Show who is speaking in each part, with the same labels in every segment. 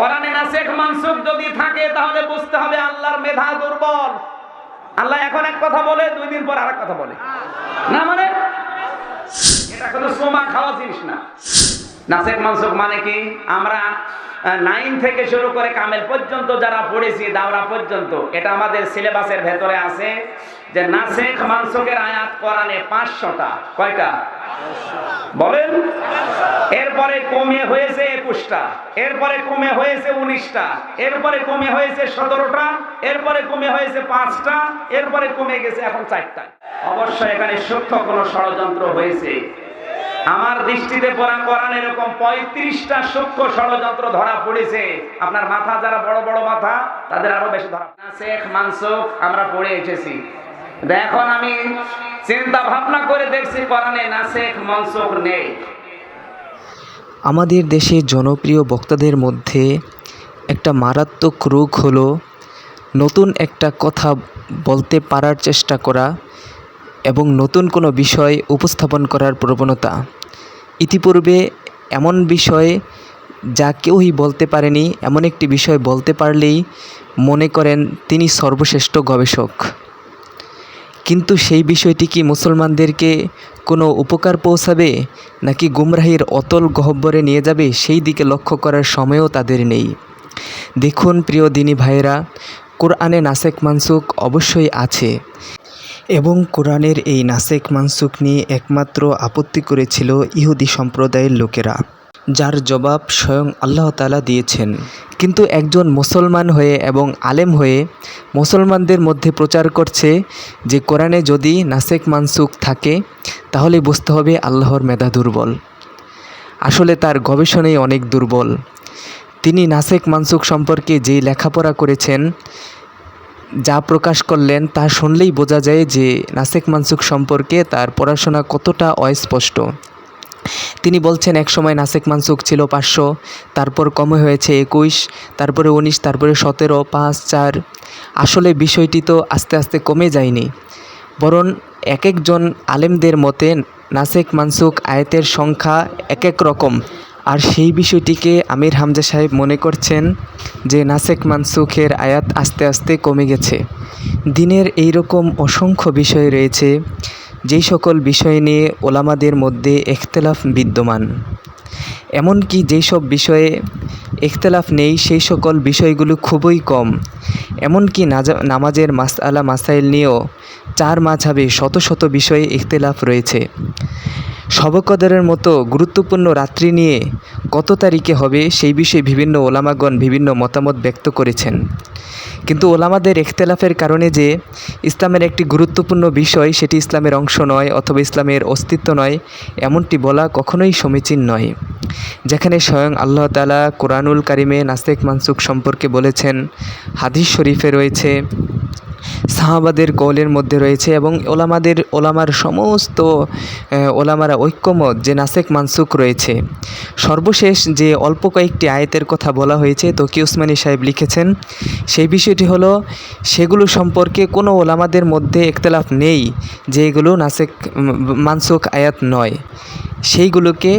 Speaker 1: কোরআনে নাসেখ মানসুখ যদি থাকে, তাহলে বুঝতে হবে আল্লাহর মেধা দুর্বল। আল্লাহ এখন এক কথা বলে, দুই দিন পর আরেক কথা বলে। না মানে? এটা কোনো সোমা খাওয়া জিনিস না। নাসেক মানসুক মানে কি? আমরা নাইন থেকে শুরু করে কামেল পর্যন্ত যারা পড়েছি, দাওরা পর্যন্ত, এটা আমাদের সিলেবাসের ভেতরে আছে যে নাসেক মানসুকের আয়াত কোরআনে পাঁচশোটা। কয়টা? বলেন, এরপরে কমে হয়েছে একুশটা, এরপরে কমে হয়েছে উনিশটা, এরপরে কমে হয়েছে সতেরোটা, এরপরে কমে হয়েছে পাঁচটা, এরপরে কমে গেছে এখন চারটা। অবশ্যই এখানে সূক্ষ্ম কোনো ষড়যন্ত্র হয়েছে। আমার দৃষ্টিতে পড়া কোরআন এরকম পঁয়ত্রিশটা সূক্ষ্ম ষড়যন্ত্র ধরা পড়েছে। আপনার মাথা যারা বড় বড় মাথা, তাদের আরও বেশি ধরা শেখ মানসুখ, আমরা পড়ে এসেছি। এখন আমি চিন্তা ভাবনা করে দেখছি কোরআনে নাসেখ মনসুখ নেই।
Speaker 2: আমাদের দেশে জনপ্রিয় বক্তাদের মধ্যে একটা মারাত্মক রোগ হলো নতুন একটা কথা বলতে পারার চেষ্টা করা এবং নতুন কোনো বিষয় উপস্থাপন করার প্রবণতা। ইতিপূর্বে এমন বিষয়ে যা কেউই বলতে পারেনি, এমন একটি বিষয় বলতে পারলেই মনে করেন তিনি সর্বশ্রেষ্ঠ গবেষক। কিন্তু সেই বিষয়টি কি মুসলমানদেরকে কোনো উপকার পৌঁছাবে, নাকি গুমরাহির অতল গহব্বরে নিয়ে যাবে, সেই দিকে লক্ষ্য করার সময়ও তাদের নেই। দেখুন প্রিয় দিনী ভাইয়েরা, কোরআনে নাসেক মানসুক অবশ্যই আছে এবং কোরআনের এই নাসেক মানসুক নিয়ে একমাত্র আপত্তি করেছিল ইহুদি সম্প্রদায়ের লোকেরা। যার জবাব স্বয়ং আল্লাহ তালা দিয়েছেন। কিন্তু একজন মুসলমান হয়ে এবং আলেম হয়ে মুসলমানদের মধ্যে প্রচার করছে যে কোরআনে যদি নাসেক মানসুক থাকে, তাহলে বুঝতে হবে আল্লাহর মেধা দুর্বল। আসলে তার গবেষণাই অনেক দুর্বল। তিনি নাসেক মানসুক সম্পর্কে যেই লেখাপড়া করেছেন, যা প্রকাশ করলেন, তা শুনলেই বোঝা যায় যে নাসেক মানসুক সম্পর্কে তার পড়াশোনা কতটা অস্পষ্ট। তিনি বলছেন, এক সময় নাসেক মানসুক ছিল পাঁচশো, তারপর কমে হয়েছে একুশ, তারপরে উনিশ, তারপরে সতেরো, পাঁচ, চার। আসলে বিষয়টি তো আস্তে আস্তে কমে যায়নি। বরং এক একজন আলেমদের মতে, নাসেক মানসুক আয়াতের সংখ্যা এক এক রকম। আর সেই বিষয়টিকে আমির হামজা সাহেব মনে করছেন যে, নাসেক মানসুখের আয়াত আস্তে আস্তে কমে গেছে। দিনের এই রকম অসংখ্য বিষয় রয়েছে যেই সকল বিষয় নিয়ে ওলামাদের মধ্যে এখতলাফ বিদ্যমান, এমনকি যেই সব বিষয়ে এখতলাফ নেই, সেই সকল বিষয়গুলো খুবই কম। এমনকি নামাজের মাসআলা, মাসাইল নিয়েও চার মাঝাবে শত শত বিষয়ে ইখতলাফ রয়েছে। শবকদরের মতো গুরুত্বপূর্ণ রাত্রি নিয়ে কত তারিখে হবে সেই বিষয়ে বিভিন্ন ওলামাগণ বিভিন্ন মতামত ব্যক্ত করেছেন। কিন্তু ওলামাদের ইখতেলাফের কারণে যে ইসলামের একটি গুরুত্বপূর্ণ বিষয় সেটি ইসলামের অংশ নয় অথবা ইসলামের অস্তিত্ব নয়, এমনটি বলা কখনোই সমীচীন নয়। যেখানে স্বয়ং আল্লাহ তালা কোরআনুল কারিমে নাসেক মানসুক সম্পর্কে বলেছেন, হাদিস শরীফে রয়েছে সাহাবাদের কৌলের মধ্যে রয়েছে এবং ওলামাদের, ওলামার সমস্ত ওলামারা ঐক্যমত, যে নাসেক মানসুক রয়েছে। সর্বশেষ যে অল্প কয়েকটি আয়াতের কথা বলা হয়েছে, তকি উসমানী সাহেব লিখেছেন, সেই বিষয়টি হলো, সেগুলো সম্পর্কে কোনো ওলামাদের মধ্যে একতলাফ নেই যে এগুলো নাসেক মানসুক আয়াত নয়। সেইগুলোকে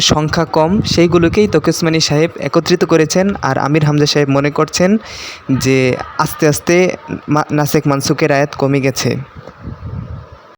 Speaker 2: সংখ্যা কম, সেইগুলোকেই তকিউসমানী সাহেব একত্রিত করেছেন। আর আমির হামজা সাহেব মনে করছেন যে আস্তে আস্তে নাসেক মানসুকের আয়াত কমে গেছে।